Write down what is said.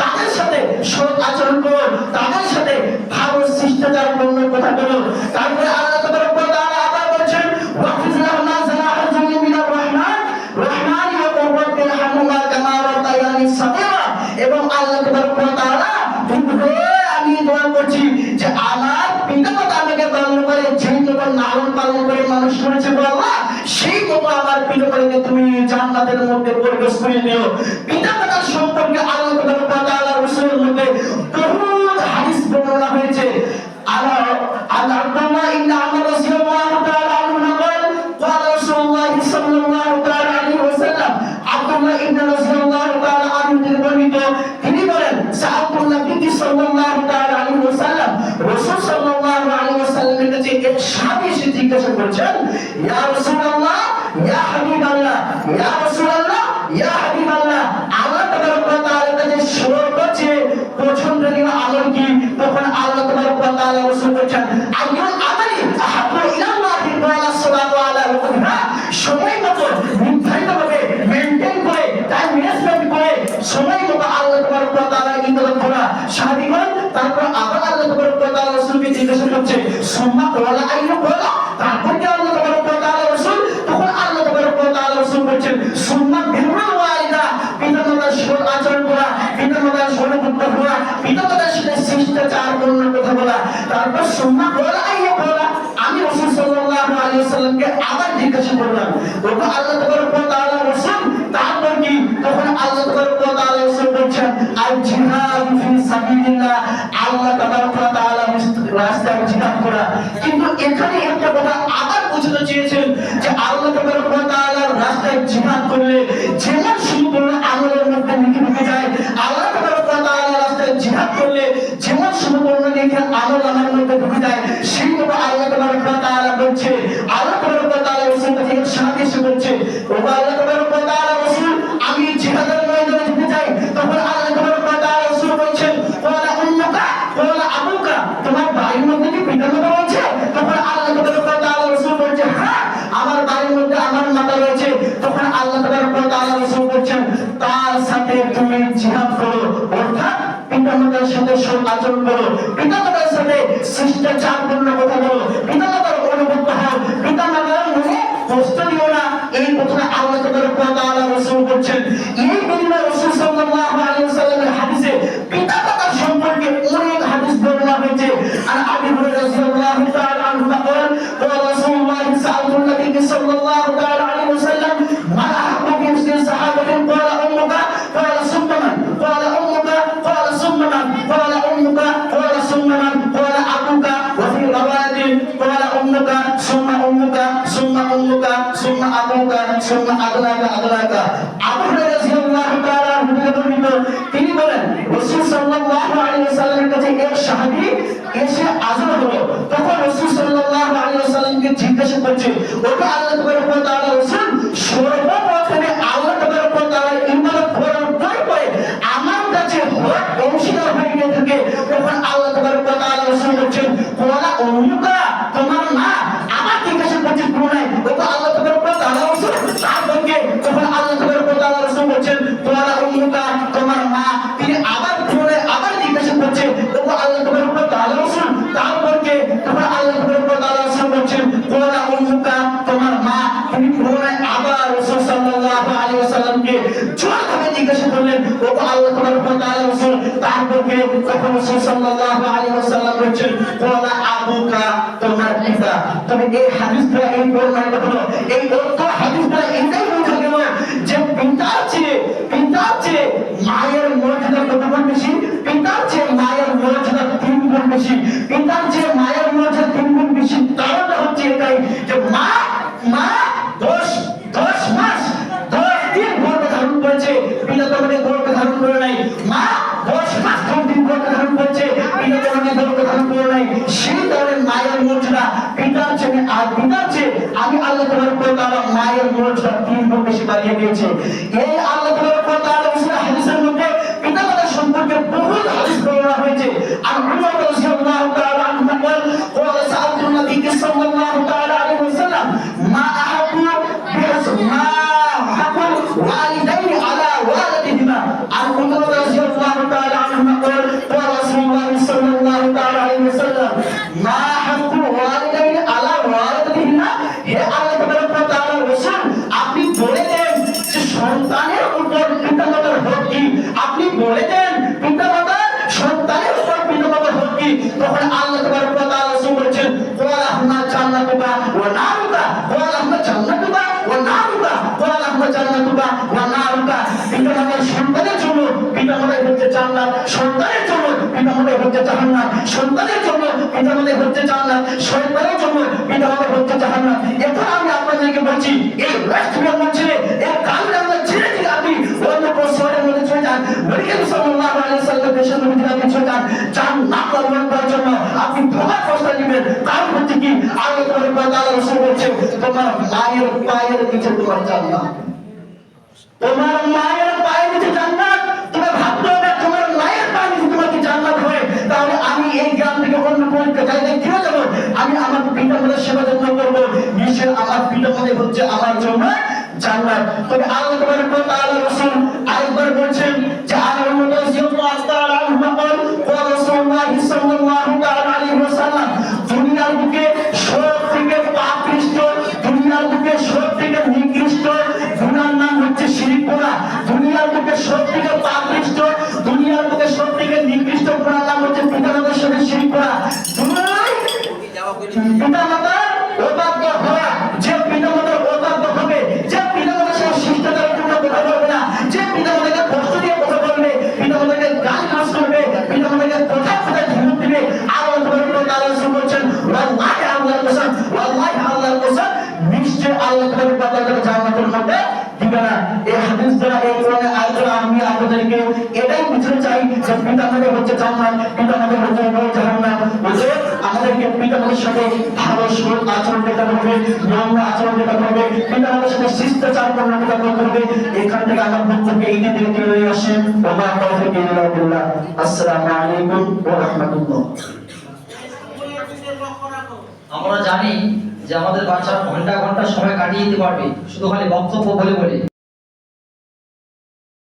তাদের সাথে সৎ আচরণ করো, তাদের সাথে ভালো শিষ্টাচার পূর্ণ কথা বলো। তারপরে আল্লাহ এবং আল্লাহ আমি আমার পালন করে পালন করে মানুষ সেই মতো আমার পিতামাতাকে তুমি জান্নাতের মধ্যে প্রবেশ করে নিও পিতামাতার সম্পর্কে আল্লাহ তাবারক ওয়া তাআলা রাসূলের মধ্যে বহুত হাদিস বর্ণনা হয়েছে আল্লাহ আল্লাহ আব্দুল্লাহ ইবনে আমর রাদিয়াল্লাহু তাআলা আনহু বলেন قال رسول الله صلى الله تعالى عليه وسلم আব্দুল্লাহ ইবনে রাদিয়াল্লাহু তাআলা আনহু থেকে বর্ণিত তিনি বলেন সাহাবুল্লাহ বিনতি সাল্লাল্লাহু তাআলা আলাইহি ওয়াসাল্লাম রাসূল সাল্লাল্লাহু আলাইহি ওয়াসাল্লামের কাছে এক সাহাবী এসে জিজ্ঞাসা করছেন ইয়া রাসূলুল্লাহ ইয়া হাবিবাল্লাহ ইয়া রাসূলুল্লাহ ইয়া পছন্দনীয় আমল কি তখন আল্লাহ তাবারক ওয়া তাআলা রাসূল বলেন আইয়ুল আমালি আহাব্বু ইলাল্লাহি ওয়া সাল্লাতু আলা ওয়াসল্লাম সময় মতো নির্ধারিতভাবে মেনটেন করে টাইম ম্যানেজমেন্ট করে, সময় মতো আল্লাহ তাবারক ওয়া তাআলা ইবাদত করা। সাহাবীগণ, তারপর আবার আল্লাহ তাবারক ওয়া তাআলা রাসূলকে জিজ্ঞাসা করছে, সুম্মা ওয়ালা আইয়ু ওয়ালা? তারপর কি আল্লাহ তাবারক ওয়া তাআলা রাসূল? তখন আল্লাহ তাবারক ওয়া তাআলা রাসূল বলছেন সুম্মা তারপর সুম্মা ওয়ালা আইয়ু ওয়ালা আমি রাসূল সাল্লাল্লাহু আলাইহি ওয়াসাল্লামকে আবার জিজ্ঞাসা করলাম তখন আল্লাহ তাবারক ওয়া তাআলা রাসূল? তারপর কি? তখন আল্লাহ তাবারক ওয়া তাআলা রাসূল বলছেন, আল জিহাদ ফি সাবিলিল্লাহ, আল্লাহ তাবারক ওয়া তাআলা রাস্তায় জিহাদ করা। কিন্তু এখানে একটা কথা আবার বোঝাতে চেয়েছেন যে আল্লাহ তাবারক ওয়া তাআলার রাস্তায় জিহাদ করলে যেমন সম্পূর্ণ আমলের মধ্যে ঢুকে যায়? আল্লাহ তাবারক ওয়া তাআলার রাস্তায় জিহাদ করলে যেমন আচরণ করো পিতামাতার সাথে শিষ্টাচার পূর্ণ কথা বলো। পিতামাতার অনুগত হও পিতামাতার মনে কষ্ট দিও না। এই কথা আল্লাহ ওয়া তাআলা রাসূল এই বিনিময়ে রাসূল সাল্লাল্লাহু আলাইহি ওয়াসাল্লামের হাদিসে সম্পর্কে অনেক হাদিস বর্ণনা হয়েছে। আর আবু হুরায়রা أمك ثم أمك ثم أمك ثم أبوك ثم أغلاك أغلاك আবু হুরায়রা রাদিয়াল্লাহু তাআলা আনহু থেকে বর্ণিত তিনি বলেন রাসূল সাল্লাল্লাহু আলাইহি ওয়াসাল্লামের কাছে এক সাহাবী এসে আযর হলো তখন রাসূল সাল্লাল্লাহু আলাইহি ওয়াসাল্লামকে জিজ্ঞাসা করছে তিনি পুনরায় আবার রাসূল সাল্লাল্লাহু আলাইহি ওয়াসাল্লামকে জোরভাবে জিজ্ঞাসা করলেন ওটা আল্লাহ তাবারক ওয়া তাআলা রাসূল তারপরে তখন রাসূল সাল্লাল্লাহু আলাইহি ওয়াসাল্লাম বলছেন কোলা আবুকা, তোমার পিতা। তবে এই হাদিসটা এই বর্ণনা হলো এই অর্থ হাদিসটা এটাই বোঝা গেল যে পিতার করেছে পিতা তোমাকে গর্ভে ধারণ করে নাই। মা দশ মাস দিন গর্ভে ধারণ করেছে পিতা তোমাকে গর্ভে ধারণ করে নাই। সেই ধরনের মায়ের মর্যাদা পিতার চেয়ে, আর পিতার চেয়ে আমি আল্লাহ তোমার মায়ের মর্যাদা তিন গুণ বেশি বাড়িয়ে দিয়েছে। এই আল্লাহ সন্তানের পিতামাতার হক কি তখন আল্লাহ তাবারক ওয়া তাআলা রাসূল বলেছেন ওয়া রাহমা জান্নাতুকা ওয়া নারুকা ওয়া রাহমা জান্নাতুকা ওয়া নারুকা ওয়া রাহমা জান্নাতুকা ওয়া নারুকা। পিতামাতার সন্তানের জন্য পিতামাতাই হচ্ছে জান্নাত। সন্তানের জন্য পিতামাতাই হচ্ছে জাহান্নাম সন্তানের জন্য পিতামাতাই হচ্ছে জান্নাত। সন্তানের জন্য পিতামাতাই হচ্ছে জাহান্নাম এখন আমি আপনাদেরকে বলছি, এই রাষ্ট্রীয় মঞ্চে এই চলে সাল্লাল্লাহু আলাইহি সাল্লাম দেশের নবীজি আপনি যান জান্নাত অর্জন করার জন্য আপনি ধোঁয়ার প্রস্তাব নেবেন কারণ হচ্ছে কি আল্লাহ তাআলা তাআলা রাসূল বলছে তোমার মায়ের পায়ের নিচে তোমার জান্নাত। তোমার মায়ের পায়ের নিচে জান্নাত। তুমি ভাবতে হবে তোমার মায়ের পায়ের নিচে তোমার কি জান্নাত হয়? তাহলে আমি এই গ্রাম থেকে অন্য পরীক্ষা জায়গায় কেন যাব? আমি আমার পিতা মাতার সেবা যত্ন করব। নিশ্চয় আমার পিতা মাতা হচ্ছে আমার জন্য জান্নাত। তবে আল্লাহ তাবারক ওয়া তাআলা রাসূল আরেকবার বলছেন যে আনার মতো রাদিয়াল্লাহু তাআলা আনহু মাকাল ওয়া রাসূলুল্লাহ সাল্লাল্লাহু তাআলা আলাইহি ওয়াসাল্লাম। দুনিয়ার বুকে সব থেকে পাপিষ্ট, দুনিয়ার বুকে সব থেকে নিকৃষ্ট গুনার নাম হচ্ছে শিরক গুনাহ দুনিয়ার বুকে সব থেকে পাপিষ্ট দিবে এই হাদিস দ্বারা এই কোরআনে আয়াত দ্বারা আমি আপনাদেরকে এটাই বুঝতে চাই যে পিতা মাতা হচ্ছে জান্নাত, পিতা মাতা হচ্ছে জাহান্নাম। বুঝে আমাদেরকে পিতা মাতার সাথে ভালো সুর আচরণ দেখাতে হবে নম্র আচরণ দেখাতে হবে পিতা মাতার সাথে শিষ্টাচার কর্ম দেখাতে হবে এখান থেকে আমার বক্তব্য এই দিকে চলে আসেন। ওমা বিল্লাহ আসসালামু আলাইকুম ওয়া রাহমাতুল্লাহ। আমরা জানি যে আমাদের বাচ্চারা ঘণ্টা ঘণ্টা সময় কাটিয়ে দিতে পারবে শুধু খালি বক্তব্য বলে বলে।